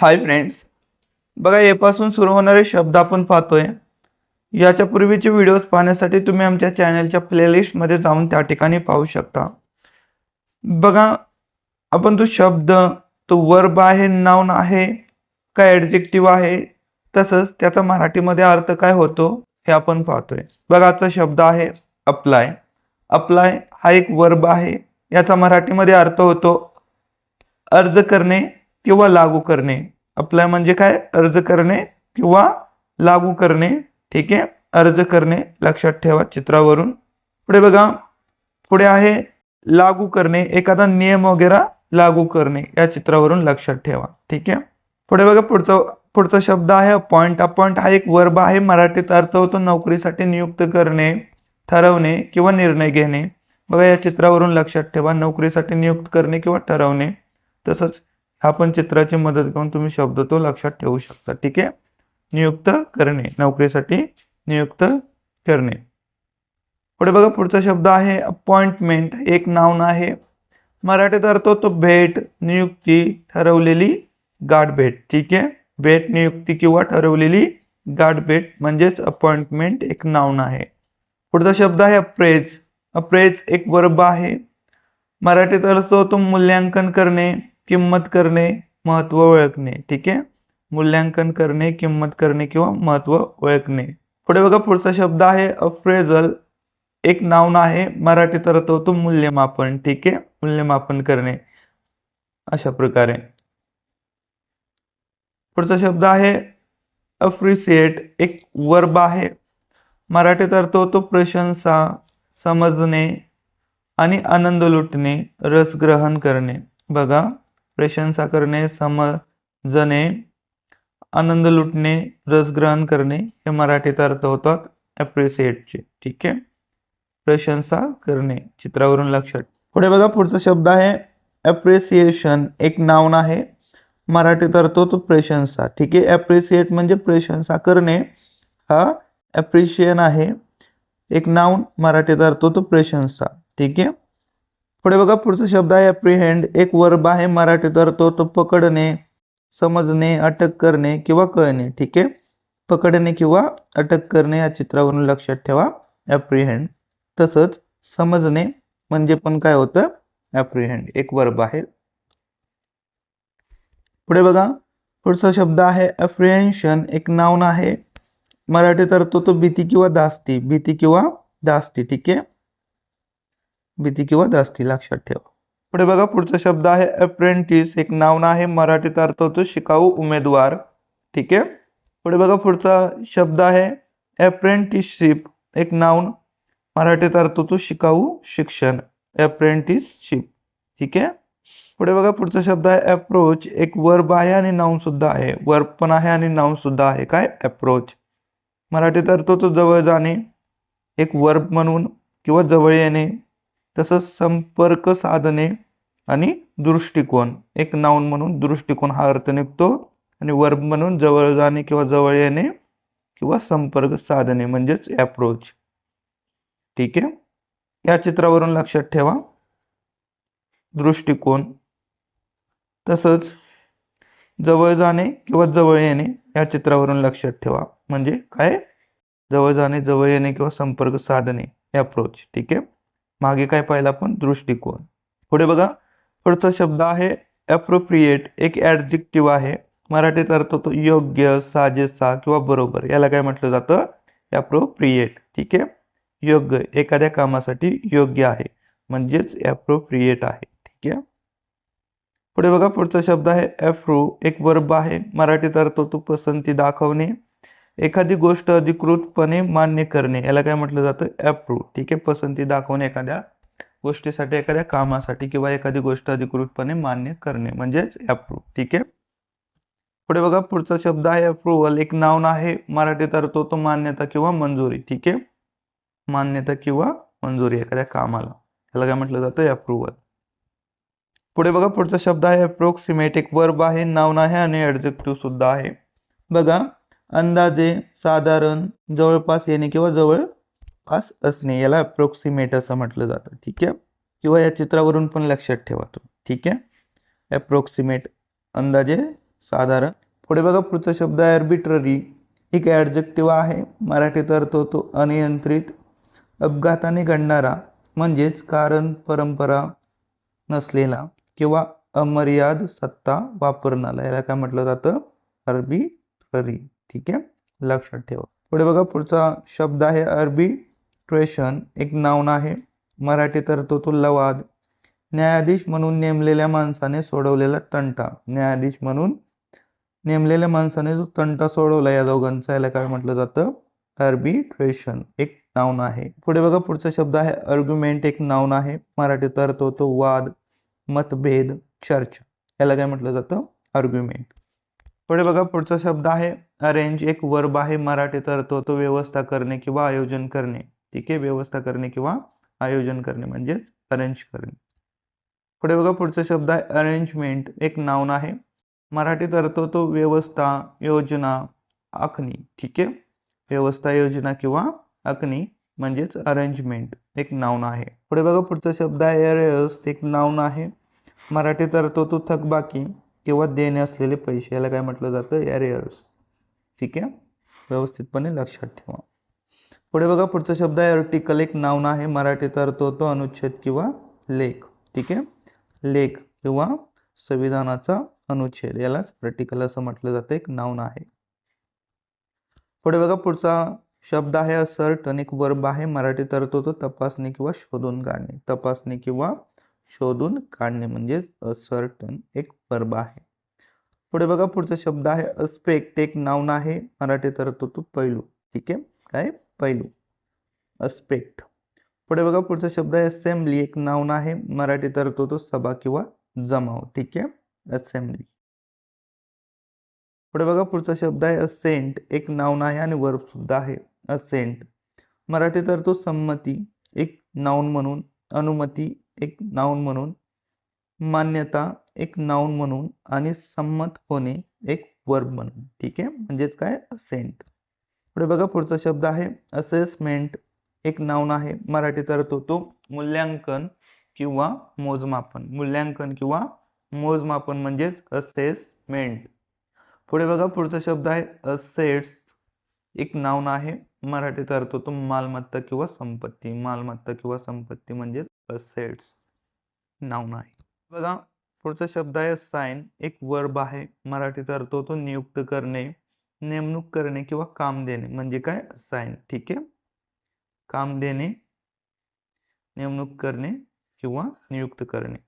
Hi friends. बघा येपासून सुरू होणारे शब्द आपण पाहतोय. याच्या पूर्वीचे व्हिडिओज पाहण्यासाठी तुम्ही आमच्या चॅनलच्या प्लेलिस्टमध्ये जाऊन त्या ठिकाणी पाहू शकता. बघा आपण तो शब्द तो वर्ब आहे नाऊन आहे का ॲडजेक्टिव्ह आहे तसंच त्याचा मराठीमध्ये अर्थ काय होतो हे आपण पाहतोय. बघा आजचा शब्द आहे अप्लाय अप्लाय हा एक वर्ब आहे. याचा मराठीमध्ये अर्थ होतो अर्ज करणे किंवा लागू करणे. अप्लाय म्हणजे काय? अर्ज करणे किंवा लागू करणे. ठीक आहे? अर्ज करणे लक्षात ठेवा चित्रावरून. पुढे बघा. पुढे आहे लागू करणे. एखादा नियम वगैरे लागू करणे. या चित्रावरून लक्षात ठेवा. ठीक आहे? पुढे बघा. पुढचा पुढचा शब्द आहे अपॉइंट अपॉइंट हा एक वर्ब आहे. मराठीत अर्थ होतो नोकरीसाठी नियुक्त करणे ठरवणे किंवा निर्णय घेणे. बघा या चित्रावरून लक्षात ठेवा. नोकरीसाठी नियुक्त करणे किंवा ठरवणे. तसंच आपण पण चित्राची मदत घेऊन तुम्ही शब्द तो लक्षात ठेवू शकता. ठीक आहे? नियुक्त करणे नोकरीसाठी नियुक्त करणे. पुढे बघा पुढचा शब्द आहे अपॉइंटमेंट एक नाव आहे. मराठीत अर्थ होतो भेट नियुक्ती ठरवलेली गाठ भेट. ठीक आहे? भेट नियुक्ती किंवा ठरवलेली गाठ भेट म्हणजेच अपॉइंटमेंट एक नाव आहे. पुढचा शब्द आहे अप्रेज अप्रेज एक वर्ब आहे. मराठीत अर्थ होतो मूल्यांकन करणे. किंमत करणे महत्त्व ओळखणे ठीक आहे? मूल्यांकन करणे किंमत करणे किंवा महत्त्व ओळखणे. पुढे बघा पुढचा शब्द आहे अफ्रेझल एक नाऊन आहे मराठीत अर्थ होतो मूल्यमापन ठीक आहे? मूल्यमापन करणे. अशा प्रकारे. पुढचा शब्द आहे अप्रिसिएट एक वर्ब आहे. मराठीत अर्थ होतो प्रशंसा समजणे आणि आनंद लुटणे रस ग्रहण करणे. बघा. प्रशंसा करणे समजणे आनंद लुटणे रस ग्रहण करणे हे मराठीत अर्थ होतात ॲप्रिसिएटचे ठीक आहे? प्रशंसा करणे चित्रावरून लक्षात. पुढे बघा पुढचा शब्द आहे ॲप्रिसिएशन एक नावन आहे. मराठीत अर्थ होतो प्रशंसा ठीक आहे? ॲप्रिसिएट म्हणजे प्रशंसा करणे हा ॲप्रिशिएन आहे. एक नाऊन मराठीत अर्थ होतो प्रशंसा ठीक आहे? पुढे बघा पुढचा शब्द आहे अप्रिहेंड एक वर्ब आहे मराठीत अर्थ होतो पकडणे समजणे अटक करणे किंवा कळणे. ठीक आहे? पकडणे किंवा अटक करणे या चित्रावरून लक्षात ठेवा. ॲप्रिहेंड तसंच समजणे म्हणजे पण काय होतं? ॲप्रिहेंड एक वर्ब आहे. पुढे बघा पुढचा शब्द आहे अप्रिहेन्शन एक नाऊन आहे. मराठीत अर्थ होतो भीती किंवा धास्ती भीती किंवा धास्ती ठीक आहे? भीती किंवा जास्ती लक्षात ठेवा. पुढे बघा पुढचा शब्द आहे अप्रेंटिस एक नाऊन आहे मराठीत अर्थ होतो शिकाऊ उमेदवार. ठीक आहे? पुढे बघा पुढचा शब्द आहे अप्रेंटिसशिप एक नाऊन मराठीत अर्थ होतो शिकाऊ शिक्षण. अप्रेंटिसशिप ठीक आहे? पुढे बघा पुढचा शब्द आहे अप्रोच एक वर्ब आहे आणि नाऊन सुद्धा आहे. वर्ब पण आहे आणि नाऊन सुद्धा आहे. काय? अप्रोच मराठीत अर्थ होतो जवळ जाणे एक वर्ब म्हणून किंवा जवळ येणे. तसंच संपर्क साधने आणि दृष्टिकोन. एक नाऊन म्हणून दृष्टिकोन हा अर्थ निघतो आणि वर्ब म्हणून जवळ जाणे किंवा जवळ येणे किंवा संपर्क साधने म्हणजेच अप्रोच ठीक आहे? या चित्रावरून लक्षात ठेवा. दृष्टिकोन. तसंच जवळ जाणे किंवा जवळ येणे या चित्रावरून लक्षात ठेवा. म्हणजे काय? जवळ जाणे जवळ येणे किंवा संपर्क साधने अप्रोच ठीक आहे? मागे काय पाहिलं आपण? दृष्टिकोन. पुढे बघा. पुढचा शब्द आहे अप्रोप्रिएट एक ॲडजेक्टिव्ह आहे. मराठीत अर्थ होतो योग्य साजेसा किंवा बरोबर. याला काय म्हटलं जातं? ॲप्रोप्रिएट ठीक आहे? योग्य. एखाद्या कामासाठी योग्य आहे. म्हणजेच ॲप्रोप्रिएट आहे. ठीक आहे? पुढे बघा. पुढचा शब्द आहे ॲफ्रू एक वर्ब आहे. मराठीत अर्थ होतो पसंती दाखवणे. एखादी गोष्ट अधिकृतपणे मान्य करणे याला काय म्हटलं जातं? ॲप्रूव ठीक आहे? पसंती दाखवणे एखाद्या गोष्टीसाठी एखाद्या कामासाठी किंवा एखादी गोष्ट अधिकृतपणे मान्य करणे म्हणजेच ॲप्रूव ठीक आहे? पुढे बघा पुढचा शब्द आहे अप्रुव्हल एक नाव आहे मराठीत अर्थ होतो मान्यता किंवा मंजुरी. ठीक आहे? मान्यता किंवा मंजुरी एखाद्या कामाला. त्याला काय म्हटलं जातं? अप्रुव्हल पुढे बघा पुढचा शब्द आहे अप्रोक्सिमेट एक वर्ब आहे नाव आहे आणि ॲडजेक्टिव्ह सुद्धा आहे. बघा अंदाजे साधारण जवळपास येणे किंवा जवळपास असणे याला अप्रॉक्सिमेट असं म्हटलं जातं. ठीक आहे? किंवा या चित्रावरून पण लक्षात ठेवा तुम्ही ठीक आहे? अप्रॉक्सिमेट अंदाजे साधारण. पुढे बघा पुढचा शब्द आहे अर्बिट्ररी एक ॲडजेक्टिव्ह आहे. मराठीत अर्थ होतो अनियंत्रित अपघाताने घडणारा म्हणजेच कारण परंपरा नसलेला किंवा अमर्याद सत्ता वापरणारा. याला काय म्हटलं जातं? आर्बिट्ररी ठीक आहे? लक्षात ठेवा. पुढे बघा पुढचा शब्द आहे अरबी ट्रेशन एक नाऊन आहे. मराठी अर्थ तो लवाद न्यायाधीश म्हणून नेमलेल्या माणसाने सोडवलेला तंटा. न्यायाधीश म्हणून नेमलेल्या माणसाने जो तंटा सोडवला या दोघांचा याला काय म्हटलं जातं? आर्बिट्रेशन एक नाऊन आहे. पुढे बघा पुढचा शब्द आहे. आर्ग्युमेंट एक नाऊन आहे. मराठी तर तो तो वाद मतभेद चर्चा. याला काय म्हटलं जातं? आर्ग्युमेंट पुढे बघा पुढचा शब्द आहे. अरेंज एक वर्ब आहे मराठीत अर्थ होतो व्यवस्था करणे किंवा आयोजन करणे. ठीक आहे? व्यवस्था करणे किंवा आयोजन करणे म्हणजेच अरेंज करणे. पुढे बघा पुढचा शब्द आहे अरेंजमेंट. एक नाऊन आहे. मराठीत अर्थ होतो व्यवस्था योजना आखणी. ठीक आहे? व्यवस्था योजना किंवा आखणी म्हणजेच अरेंजमेंट. एक नाऊन आहे. पुढे बघा पुढचा शब्द आहे एरेस एक नाऊन आहे. मराठीत अर्थ होतो थकबाकी किंवा देणे असलेले पैसे. याला काय म्हटलं जातं? एरियर्स ठीक आहे? व्यवस्थितपणे लक्षात ठेवा. पुढे बघा पुढचा शब्द आहे आर्टिकल एक नावना आहे. मराठीत अर्थ होतो अनुच्छेद किंवा लेख. ठीक आहे? लेख किंवा संविधानाचा अनुच्छेद. यालाच आर्टिकल असं म्हटलं जातं. एक नावना आहे. पुढे बघा पुढचा शब्द आहे असर्ट आणि एक वर्ब आहे. मराठीत अर्थ होतो तपासणी किंवा शोधून काढणे. तपासणी किंवा शोधून काढणे म्हणजेच असर्टन एक वर्ब आहे. पुढे बघा पुढचा शब्द आहे अस्पेक्ट एक नाऊन आहे. मराठीत अर्थ तो पैलू. ठीक आहे? काय? पैलू. अस्पेक्ट पुढे बघा पुढचा शब्द आहे असेंब्ली एक नाऊन आहे. मराठीत अर्थ तो सभा किंवा जमाव. ठीक आहे? असेंब्ली पुढे बघा पुढचा शब्द आहे असेंट एक नाऊन आहे आणि वर्ब सुद्धा आहे. असेंट मराठीत अर्थ संमती एक नाऊन म्हणून अनुमती एक नाऊन म्हणून मान्यता एक नाऊन म्हणून आणि संमत होणे एक वर्ब म्हणून. ठीक आहे? म्हणजेच काय? असेंट पुढे बघा पुढचा शब्द आहे असेसमेंट एक नाऊन आहे मराठीत अर्थ होतो मूल्यांकन किंवा मोजमापन. मूल्यांकन किंवा मोजमापन म्हणजेच असेसमेंट पुढे बघा पुढचा शब्द आहे असेट्स एक नाऊन आहे मराठीत अर्थ होतो मालमत्ता किंवा संपत्ती. मालमत्ता किंवा संपत्ती म्हणजेच असेट्स नाऊन आहे. बघा पुढचा शब्द आहे साइन एक वर्ब आहे मराठीचा अर्थ होतो नियुक्त करणे नेमणूक करणे किंवा काम देणे. म्हणजे काय? साइन ठीक आहे? काम देणे नेमणूक करणे किंवा नियुक्त करणे.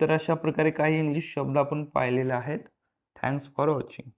तर अशा प्रकारे काही इंग्लिश शब्द आपण पाहिलेले आहेत. Thanks for watching